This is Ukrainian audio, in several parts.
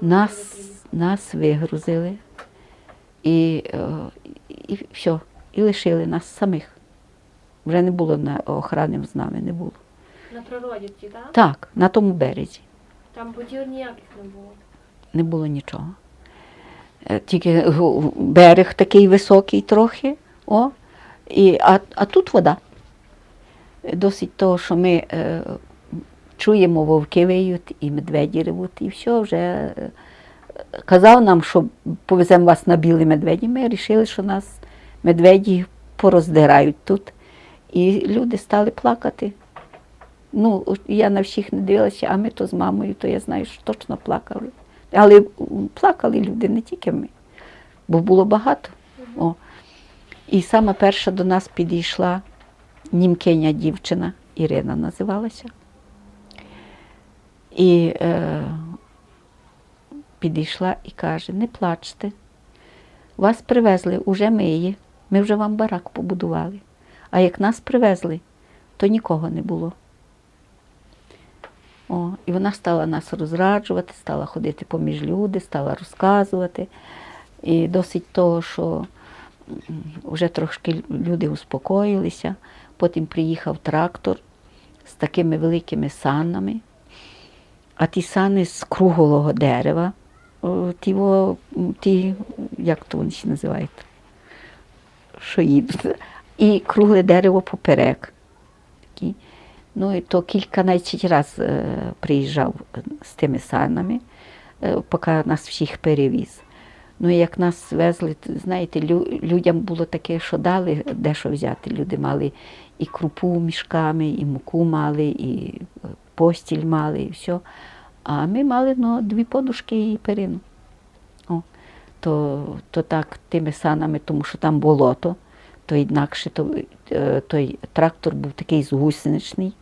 Нас, нас вигрузили і, е, і все, і лишили нас самих. Вже не було на охрани з нами, не було. На природі так? Так, на тому березі Там будів ніяких не було. не було нічого. Е, Тільки берег такий високий трохи, о, і, а, а тут вода. Досить того, що ми е, чуємо, вовки виють і медведі ревуть, і все вже. е, Казав нам, що повеземо вас на білі медведі. Ми вирішили, що нас медведі пороздирають тут. І люди стали плакати. Ну, я на всіх не дивилася, а ми то з мамою, то я знаю, що точно плакали. Але плакали люди, не тільки ми, бо було багато. О. І саме перша до нас підійшла німкиня дівчина, Ірина називалася. І е, підійшла і каже: не плачте, вас привезли, уже ми є, ми вже вам барак побудували. А як нас привезли, то нікого не було. О, і вона стала нас розраджувати, стала ходити поміж люди, стала розказувати. І досить того, що вже трошки люди успокоїлися. Потім приїхав трактор з такими великими санами, а ті сани з круглого дерева, ті, ті як то вони називають, що їдуть, і кругле дерево поперек. Такі. Ну, і то кільканадцять разів е, приїжджав з тими санами, е, поки нас всіх перевіз. Ну, як нас везли, знаєте, лю- людям було таке, що дали дещо взяти. Люди мали і крупу мішками, і муку мали, і е, постіль мали, і все. А ми мали ну, дві подушки і перину. О, то, то так тими санами, тому що там болото, то інакше то, е, той трактор був такий згусеничний,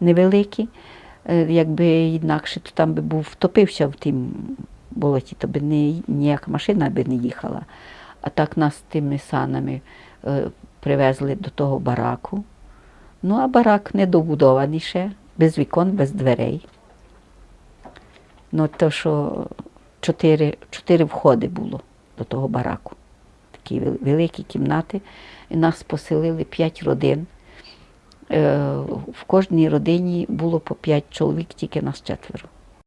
невеликий. Е, Якби інакше, то там би був втопився в тім болоті, то би не, ніяка машина би не їхала. А так нас тими санами е, привезли до того бараку. Ну, а барак недобудований ще, без вікон, без дверей. Ну, то, що чотири, чотири входи було до того бараку. Такі великі кімнати. І нас поселили п'ять родин. Е, В кожній родині було по п'ять чоловік, тільки нас четверо.